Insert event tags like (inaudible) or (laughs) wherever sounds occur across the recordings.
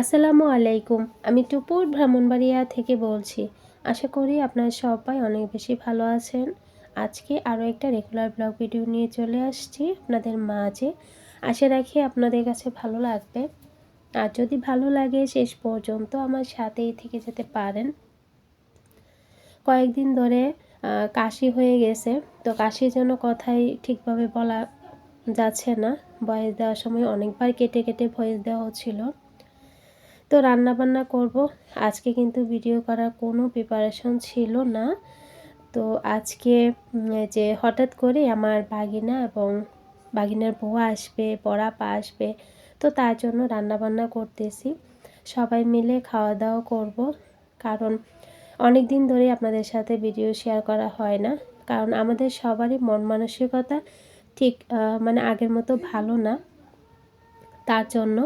আসসালামু আলাইকুম। আমি টুপুর ব্রাহ্মণবাড়িয়া থেকে বলছি, আশা করি আপনারা সবাই অনেক বেশি ভালো আছেন। আজকে আরও একটা রেগুলার ব্লগ ভিডিও নিয়ে চলে আসছি আপনাদের মাঝে। আশা রাখি আপনাদের কাছে ভালো লাগবে। আর যদি ভালো লাগে, শেষ পর্যন্ত আমার সাথেই থেকে যেতে পারেন। কয়েকদিন ধরে কাশি হয়ে গেছে। তো কাশির জন্য কথাই ঠিকভাবে বলা যাচ্ছে না। ভয়েস দেওয়ার সময় অনেকবার কেটে কেটে ভয়েস দেওয়া হচ্ছিল। তো রান্না বান্না করব। আজকে কিন্তু ভিডিও করার কোনো প্রিপারেশন ছিল না। তো আজকে যে হঠাৎ করে আমার বাগিনা এবং বাগিনার বউ আসবে পা আসবে, তো তার জন্য রান্না বান্না করতেছি। সবাই মিলে খাওয়া দাওয়া করব। কারণ অনেক দিন ধরে আপনাদের সাথে ভিডিও শেয়ার করা হয় না। কারণ আমাদের সবারই মন মানসিকতা ঠিক মানে আগের মতো ভালো না। তার জন্য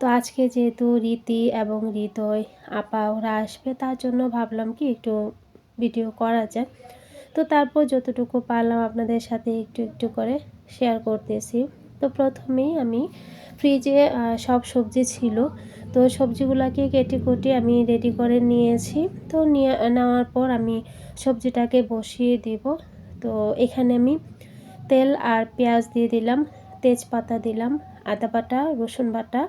তো আজকে যেহেতু রীতি এবং হৃদয় আপা ওরা আসবে, তার জন্য ভাবলাম কি একটু ভিডিও করা যায় তো তারপর যতটুকু পারলাম আপনাদের সাথে একটু একটু করে শেয়ার করতেছি। তো প্রথমেই আমি ফ্রিজে সব সবজি ছিল। তো সবজিগুলোকে কেটে কুটে আমি রেডি করে নিয়েছি। তো নিয়ে, নেওয়ার পর আমি সবজিটাকে বসিয়ে দিব। তো এখানে আমি তেল আর পেঁয়াজ দিয়ে দিলাম, তেজপাতা দিলাম, আদা বাটা, রসুন বাটা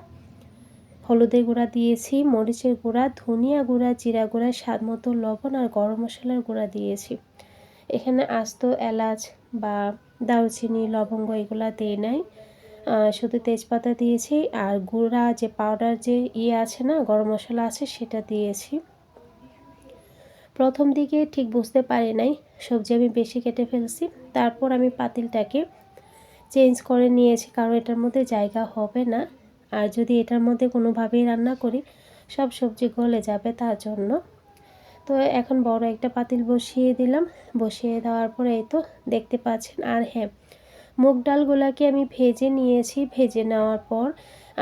হলুদের গুঁড়া দিয়েছি, মরিচের গুঁড়া, ধনিয়া গুঁড়া, জিরা গুঁড়া, স্বাদ মতো লবণ আর গরম মশলার গুঁড়া দিয়েছি। এখানে আস্ত, এলাচ বা দারুচিনি, লবঙ্গ এগুলা দিই নাই। শুধু তেজপাতা দিয়েছি আর গুঁড়া যে পাউডার যে ইয়ে আছে না, গরম মশলা আছে, সেটা দিয়েছি। প্রথম দিকে ঠিক বুঝতে পারি নাই, সবজি আমি বেশি কেটে ফেলছি, তারপর আমি পাতিলটাকে চেঞ্জ করে নিয়েছি, কারণ এটার মধ্যে জায়গা হবে না। আর যদি এটার মধ্যে কোনোভাবেই রান্না করি, সব সবজি গলে যাবে তার জন্য। তো এখন বড় একটা পাতিল বসিয়ে দিলাম। বসিয়ে দেওয়ার পরে এই তো দেখতে পাচ্ছেন, আর হ্যাঁ মুগ ডালগুলোকে আমি ভেজে নিয়েছি। ভেজে নেওয়ার পর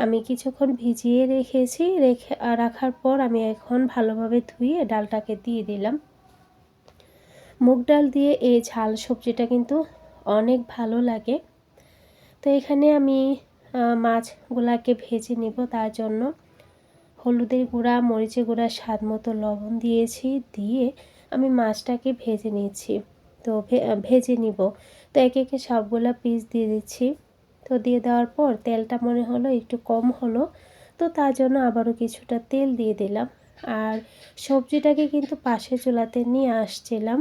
আমি কিছুক্ষণ ভিজিয়ে রেখেছি। রেখে রাখার পর আমি এখন ভালোভাবে ধুয়ে ডালটাকে দিয়ে দিলাম। মুগ ডাল দিয়ে এই ঝাল সবজিটা কিন্তু অনেক ভালো লাগে। তো এখানে আমি মাছগুলাকে ভেজে নেব, তার জন্য হলুদের গুঁড়া, মরিচের গুঁড়া, স্বাদ মতো লবণ দিয়েছি, দিয়ে আমি মাছটাকে ভেজে নিয়েছি। তো ভেজে নিব। তো একে একে সবগুলা পিস দিয়ে দিচ্ছি। তো দিয়ে দেওয়ার পর তেলটা মনে হলো একটু কম হলো। তো তার জন্য আবারও কিছুটা তেল দিয়ে দিলাম। আর সবজিটাকে কিন্তু পাশে চুলাতে নিয়ে আসছিলাম।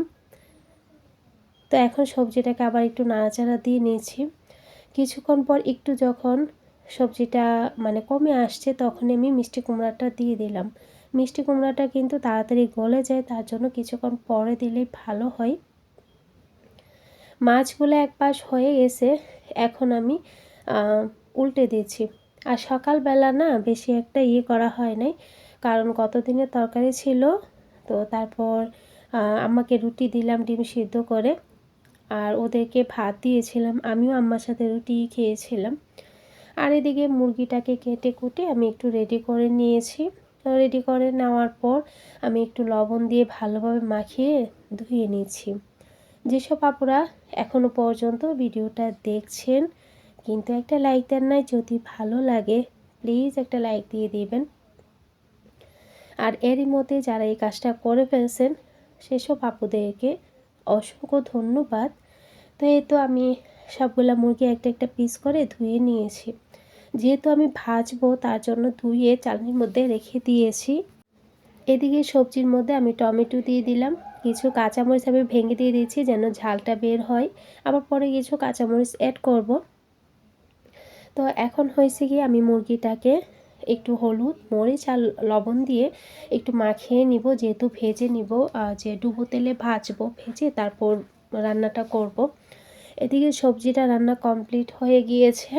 তো এখন সবজিটাকে আবার একটু নাড়াচাড়া দিয়ে নিয়েছি। কিছুক্ষণ পর একটু যখন সবজিটা মানে কমে আসছে, তখন আমি মিষ্টি কুমড়াটা দিয়ে দিলাম। মিষ্টি কুমড়াটা কিন্তু তাড়াতাড়ি গলে যায়, তার জন্য কিছুক্ষণ পরে দিলেই ভালো হয়। মাছগুলো এক পাশ হয়ে গেছে, এখন আমি উল্টে দিয়েছি। আর সকালবেলা না বেশি একটা ইয়ে করা হয় নাই, কারণ কতদিনের তরকারি ছিল, তো তারপর আমাকে রুটি দিলাম, ডিম সিদ্ধ করে। আর ওদেরকে ভাত দিয়েছিলাম, আমিও আম্মার সাথে রুটি খেয়েছিলাম। আর এদিকে মুরগিটাকে কেটে কুটে আমি একটু রেডি করে নিয়েছি। রেডি করে নেওয়ার পর আমি একটু লবণ দিয়ে ভালোভাবে মাখিয়ে ধুয়ে নিয়েছি যেসব আপুরা এখনও পর্যন্ত ভিডিওটা দেখছেন, কিন্তু একটা লাইক দেন নাই, যদি ভালো লাগে প্লিজ একটা লাইক দিয়ে দিবেন। আর এরই মধ্যে যারা এই কাজটা করে ফেলছেন, সেসব আপুদেরকে অসংখ্য ধন্যবাদ। তো এই তো আমি সবগুলা মুরগি একটা একটা পিস করে ধুয়ে নিয়েছি। যেহেতু আমি ভাজবো, তার জন্য ধুয়ে চালনির মধ্যে রেখে দিয়েছি। এদিকে সবজির মধ্যে আমি টমেটো দিয়ে দিলাম। কিছু কাঁচামরিচ আমি ভেঙে দিয়ে দিয়েছি যেন ঝালটা বের হয়। আবার পরে কিছু কাঁচামরিচ অ্যাড করব। তো এখন হয়েছে কি আমি মুরগিটাকে একটু হলুদ, মরিচ আর লবণ দিয়ে একটু মাখিয়ে নিব। যেহেতু ভেজে নিব যে ডুবো তেলে ভাজবো, ভেজে তারপর রান্নাটা করব। এদিকে সবজিটা রান্না কমপ্লিট হয়ে গিয়েছে।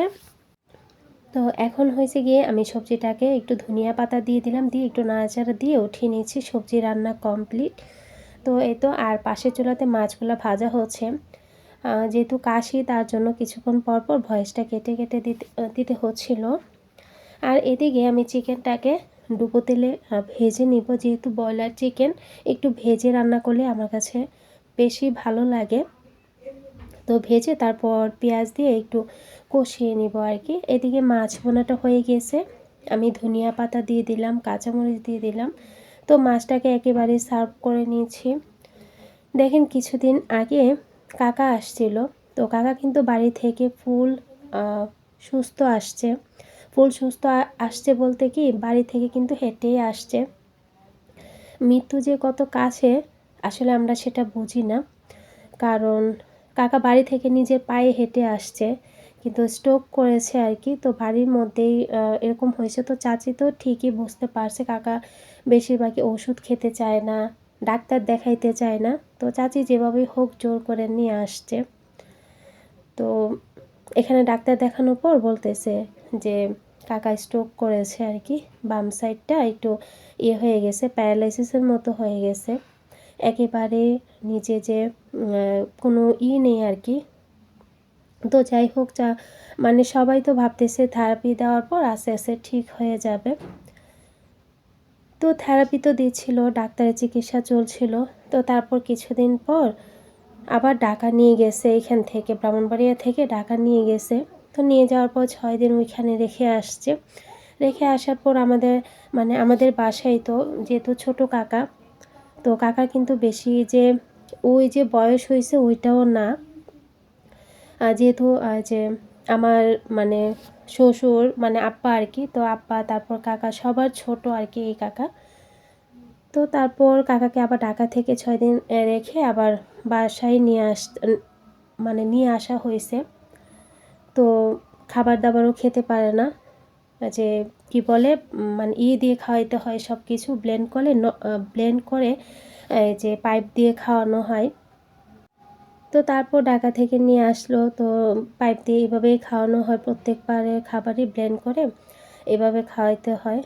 তো এখন হয়েছে গিয়ে আমি সবজিটাকে একটু ধনিয়া পাতা দিয়ে দিলাম, দিয়ে একটু নাড়াচাড়া দিয়ে উঠিয়ে নিয়েছি, সবজি রান্না কমপ্লিট। তো এই তো আর পাশের চুলাতে মাছগুলো ভাজা হচ্ছে। যেহেতু কাশি, তার জন্য কিছুক্ষণ পর পর ভয়েসটা কেটে কেটে দিতে দিতে হচ্ছিল। আর এদিকে আমি চিকেনটাকে ডুবো তেলে ভেজে নিব। যেহেতু ব্রয়লার চিকেন, একটু ভেজে রান্না করলে আমার কাছে বেশি ভালো লাগে। তো ভেজে তারপর পেঁয়াজ দিয়ে একটু কষিয়ে নিব আর কি। এদিকে মাছ বোনাটা হয়ে গেছে। আমি ধনিয়া পাতা দিয়ে দিলাম, কাঁচামরিচ দিয়ে দিলাম। তো মাছটাকে একেবারে সার্ভ করে নিয়েছি। দেখেন কিছুদিন আগে কাকা আসছিল। তো কাকা কিন্তু বাড়ি থেকে ফুল সুস্থ আসছে। ফুল সুস্থ আসছে বলতে কি, বাড়ি থেকে কিন্তু হেঁটেই আসছে। মৃত্যু যে কত কাছে, আসলে আমরা সেটা বুঝি না। কারণ কাকা বাড়ি থেকে নিজের পায়ে হেঁটে আসছে, কিন্তু স্ট্রোক করেছে আর কি। তো বাড়ির মধ্যেই এরকম হয়েছে। তো চাচি তো ঠিকই বুঝতে পারছে, কাকা বেশিরভাগই ওষুধ খেতে চায় না, ডাক্তার দেখাইতে চায় না। তো চাচি যেভাবেই হোক জোর করে নিয়ে আসছে। তো এখানে ডাক্তার দেখানোর পর বলতেছে যে কাকা স্ট্রোক করেছে আর কি বাম সাইডটা একটু ইয়ে হয়ে গেছে প্যারালাইসিসের মতো হয়ে গেছে। একেবারে নিজে যে কোনো ই নেই আর কি তো যাই হোক, যা মানে সবাই তো ভাবতেছে থেরাপি দেওয়ার পর আস্তে আস্তে ঠিক হয়ে যাবে। তো থেরাপি তো দিচ্ছিল, ডাক্তারের চিকিৎসা চলছিল। তো তারপর কিছুদিন পর আবার ডাকা নিয়ে গেছে, এখান থেকে, ব্রাহ্মণবাড়িয়া থেকে ডাকা নিয়ে গেছে। তো নিয়ে যাওয়ার পর ছয় দিন ওইখানে রেখে আসছে। রেখে আসার পর আমাদের মানে আমাদের বাসায় তো যেহেতু ছোট কাকা, তো কাকা কিন্তু বেশি যে ওই যে বয়স হয়েছে ওইটাও না। যেহেতু যে আমার মানে শ্বশুর মানে আপ্পা আর কি, তো আপ্পা, তারপর কাকা সবার ছোট আর কি এই কাকা। তো তারপর কাকাকে আবার ঢাকা থেকে ছয় দিন রেখে আবার বাসায় নিয়ে আস মানে নিয়ে আসা হয়েছে। তো খাবার দাবারও খেতে পারে না। যে কি বলে মানে ই দিয়ে খাওয়াইতে হয় সব কিছু ব্লেন্ড করে ব্লেন্ড করে যে পাইপ দিয়ে খাওয়ানো হয়। তো তারপর ঢাকা থেকে নিয়ে আসলো, তো পাইপ দিয়ে এভাবেই খাওয়ানো হয়। প্রত্যেকবারের খাবারই ব্লেন্ড করে এভাবে খাওয়াইতে হয়।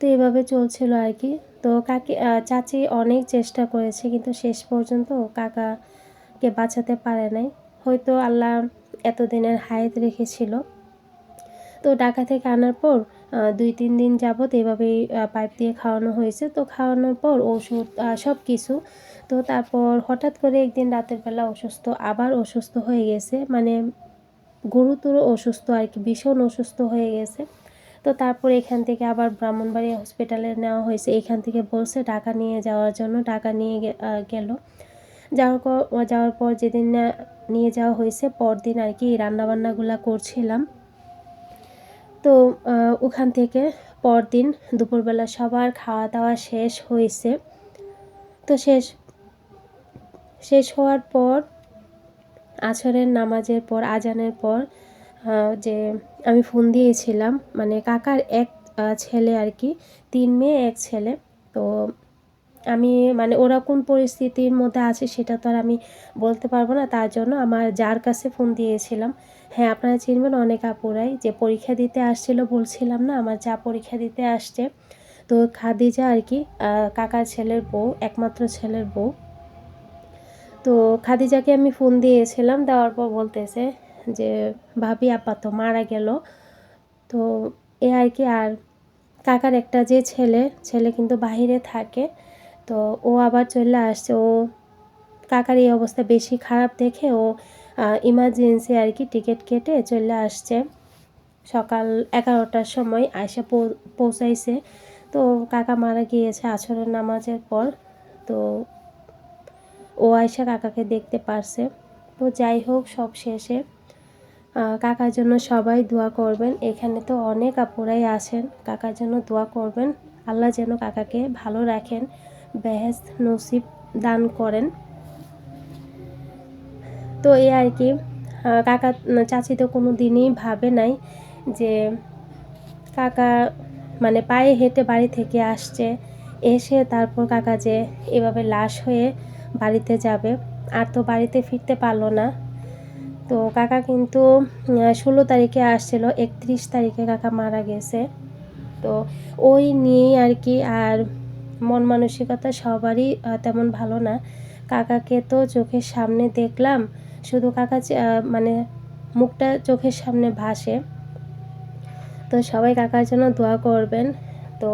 তো এভাবে চলছিল আর কি। তো কাকি চাচি অনেক চেষ্টা করেছে, কিন্তু শেষ পর্যন্ত কাকাকে বাঁচাতে পারে নাই। হয়তো আল্লাহ এতদিনের হায়াত রেখেছিল। তো ঢাকা থেকে আনার পর দুই, তিন দিন যাবৎ এভাবেই পাইপ দিয়ে খাওয়ানো হয়েছে। তো খাওয়ানোর পর ওষুধ সব কিছু তো তারপর হঠাৎ করে একদিন রাতের বেলা অসুস্থ, আবার অসুস্থ হয়ে গেছে। মানে গুরুতর অসুস্থ আর কি, ভীষণ অসুস্থ হয়ে গেছে। তো তারপর এখান থেকে আবার ব্রাহ্মণবাড়ি হসপিটালে নেওয়া হয়েছে। এখান থেকে বলছে টাকা নিয়ে যাওয়ার জন্য। টাকা নিয়ে গেল। যাওয়ার পর যাওয়ার পর যেদিন নিয়ে যাওয়া হয়েছে, পরদিন আর কি রান্নাবান্নাগুলো করছিলাম। তো ওখান থেকে পরদিন দুপুরবেলা সবার খাওয়া দাওয়া শেষ হয়েছে। তো শেষ শেষ হওয়ার পর আছরের নামাজের পর, আজানের পর যে আমি ফোন দিয়েছিলাম মানে কাকার এক ছেলে আর কি, তিন মেয়ে, এক ছেলে। তো আমি মানে ওরা কোন পরিস্থিতির মধ্যে আছে সেটা তো আর আমি বলতে পারব না। তার জন্য আমার যার কাছে ফোন দিয়েছিলাম হ্যাঁ আপনারা চিনবেন অনেক আপুরাই যে পরীক্ষা দিতে আসছিল, বলছিলাম না আমার যা পরীক্ষা দিতে আসছে। তো খাদিজা আর কি কাকার ছেলের বউ, একমাত্র ছেলের বউ। তো খাদিজাকে আমি ফোন দিয়েছিলাম, দেওয়ার পর বলতেছে যে, ভাবি আপা তো মারা গেল। তো এ আর কি, আর কাকার একটা যে ছেলে ছেলে কিন্তু বাহিরে থাকে তো ও আবার চলে আসছে। ও কাকার এই অবস্থা বেশি খারাপ দেখে ও ইমার্জেন্সি আর কি টিকিট কেটে চলে আসছে। সকাল এগারোটার সময় আয়সা পৌঁছাইছে। তো কাকা মারা গিয়েছে আছরের নামাজের পর। তো ও আয়সা কাকাকে দেখতে পারছে। তো যাই হোক, সব শেষে কাকার জন্য সবাই দোয়া করবেন। এখানে তো অনেক আপুরাই আছেন। কাকার জন্য দোয়া করবেন। আল্লাহ যেন কাকাকে ভালো রাখেন। বেহেস নসিব দান করেন। তো এই আর কি কাকা, চাচি তো কোনো দিনই ভাবে নাই যে কাকা মানে পায়ে হেঁটে বাড়ি থেকে আসছে, এসে তারপর কাকা যে এভাবে লাশ হয়ে বাড়িতে যাবে, আর তো বাড়িতে ফিরতে পারল না। তো কাকা কিন্তু ষোলো তারিখে আসছিল, একত্রিশ তারিখে কাকা মারা গেছে। তো ওই নিয়েই আর কি, আর মন মানসিকতা সবারই তেমন ভালো না। কাকাকে তো চোখের সামনে দেখলাম, শুধু কাকা মানে মুখটা চোখের সামনে ভাসে। তো সবাই কাকার জন্য দোয়া করবেন। তো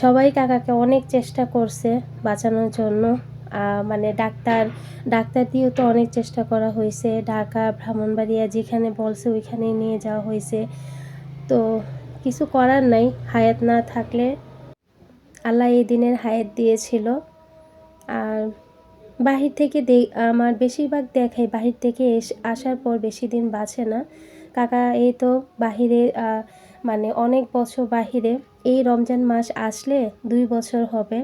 সবাই কাকাকে অনেক চেষ্টা করছে বাঁচানোর জন্য। মানে ডাক্তার ডাক্তার দিয়েও তো অনেক চেষ্টা করা হয়েছে। ঢাকা, ব্রাহ্মণবাড়িয়া যেখানে বলছে ওইখানে নিয়ে যাওয়া হয়েছে। তো কিছু করার নাই, হায়াত না থাকলে আল্লাহ এই দিনের হায়াত দিয়েছিল। আর বাহির থেকে দে, আমার বেশিরভাগ দেখাই বাহির থেকে আসার পর বেশি দিন বাঁচে না। কাকা, এই তো বাহিরে মানে অনেক বছর বাহিরে, এই রমজান মাস আসলে দুই বছর হবে।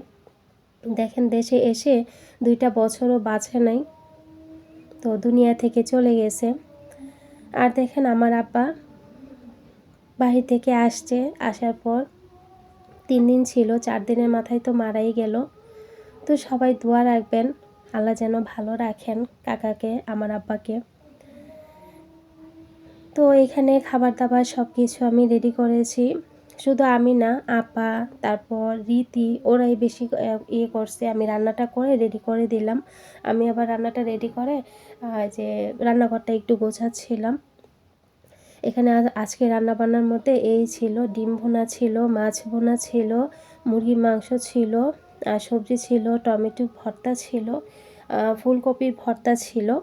দেখেন দেশে এসে দুইটা বছরও বাঁচে নাই, তো দুনিয়া থেকে চলে গেছে। আর দেখেন আমার আব্বা বাহির থেকে আসছে, আসার পর তিন দিন ছিল, চার দিনের মাথায় তো মারাই গেল। তো সবাই দোয়া রাখবেন, আল্লাহ যেন ভালো রাখেন কাকাকে, আমার আব্বাকে। তো এখানে খাবার দাবার সব কিছু আমি রেডি করেছি। শুধু আমি না, আপা, তারপর রীতি, ওরাই বেশি ইয়ে করছে। আমি রান্নাটা করে রেডি করে দিলাম। আমি আবার রান্নাটা রেডি করে যে রান্নাঘরটা একটু গোছাচ্ছিলাম। এখানে আজ- আজকে রান্না বান্নার মধ্যে এই ছিল, ডিম ভুনা ছিল, মাছ ভুনা ছিল, মুরগির মাংস ছিল, আর সবজি ছিল, টমেটো ভর্তা ছিল ফুলকপির ভর্তা ছিল।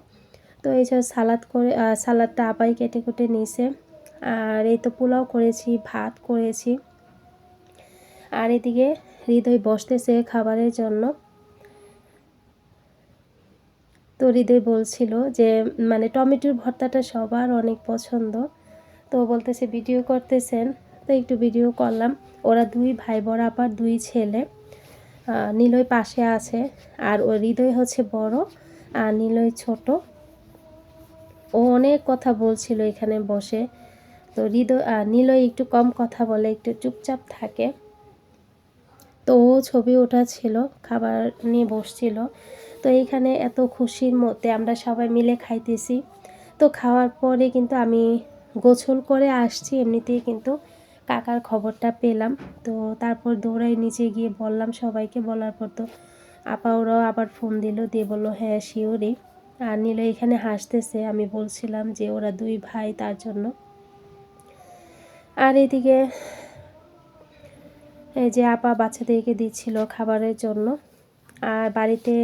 তো এই যে সালাদ করে সালাদটা আপাই কেটে কুটে নিয়েছে। আর এই তো পোলাও করেছি, ভাত করেছি। আর এদিকে হৃদয় বসতেছে খাবারের জন্য। তো হৃদয় বলছিল যে মানে টমেটোর ভর্তাটা সবার অনেক পছন্দ। তো বলতেছে ভিডিও করতেছেন, তো একটু ভিডিও করলাম। ওরা দুই ভাই বড় আপার দুই ছেলে নিলয় পাশে আছে আর ও হৃদয় হচ্ছে বড় আর নিলয় ছোট। ও অনেক কথা বলছিল এখানে বসে। তো হৃদয় নিলয় একটু কম কথা বলে, একটু চুপচাপ থাকে। তো ও ছবি ছিল খাবার নিয়ে বসছিল। তো এইখানে এত খুশির মধ্যে আমরা সবাই মিলে খাইতেছি। তো খাওয়ার পরে কিন্তু আমি গোছল করে আসছি, এমনিতেই কিন্তু কাকার খবরটা পেলাম। তো তারপর দৌড়াই নিচে গিয়ে বললাম সবাইকে, বলার পর তো আপা ওরাও আবার ফোন দিল, দিয়ে বলল হ্যাঁ শিওরই। আর নিল এখানে হাসতেছে, আমি বলছিলাম যে ওরা দুই ভাই, তার জন্য। আর এদিকে এই যে আপা বাচ্চাদেরকে দিচ্ছিল খাবারের জন্য, আর বাড়িতে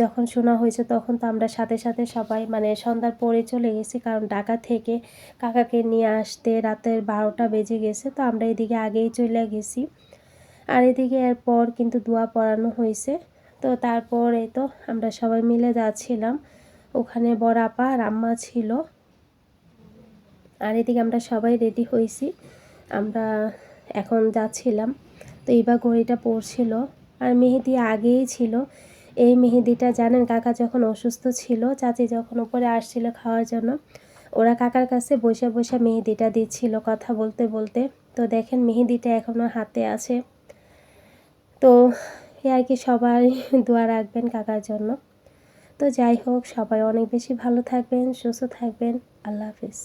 যখন শোনা হয়েছে তখন তো আমরা সাথে সাথে সবাই মানে সন্ধ্যার পরে চলে গেছি, কারণ ঢাকা থেকে কাকাকে নিয়ে আসতে রাতের বারোটা বেজে গেছে, তো আমরা এদিকে আগেই চলে গেছি। আর এদিকে এরপর কিন্তু দোয়া পড়ানো হয়েছে, তো তারপরে তো আমরা সবাই মিলে যাচ্ছিলাম। ওখানে বড় আপা আর আম্মা ছিল। আর এদিকে আমরা সবাই রেডি হয়েছি, আমরা এখন যাচ্ছিলাম। তো এইবার ঘড়িটা পড়ছিল। আর মেহেদি আগেই ছিল এই মেহেদিটা জানেন, কাকা যখন অসুস্থ ছিল, চাচি যখন উপরে আসছিল খাওয়ার জন্য, ওরা কাকার কাছে বসে বসে মেহেদিটা দিচ্ছিল কথা বলতে বলতে। তো দেখেন মেহেদিটা এখনও হাতে আছে। তো এ আর কি সবাই (laughs) দোয়া রাখবেন কাকার জন্য। তো যাই হোক, সবাই অনেক বেশি ভালো থাকবেন, সুস্থ থাকবেন। আল্লাহ হাফিজ।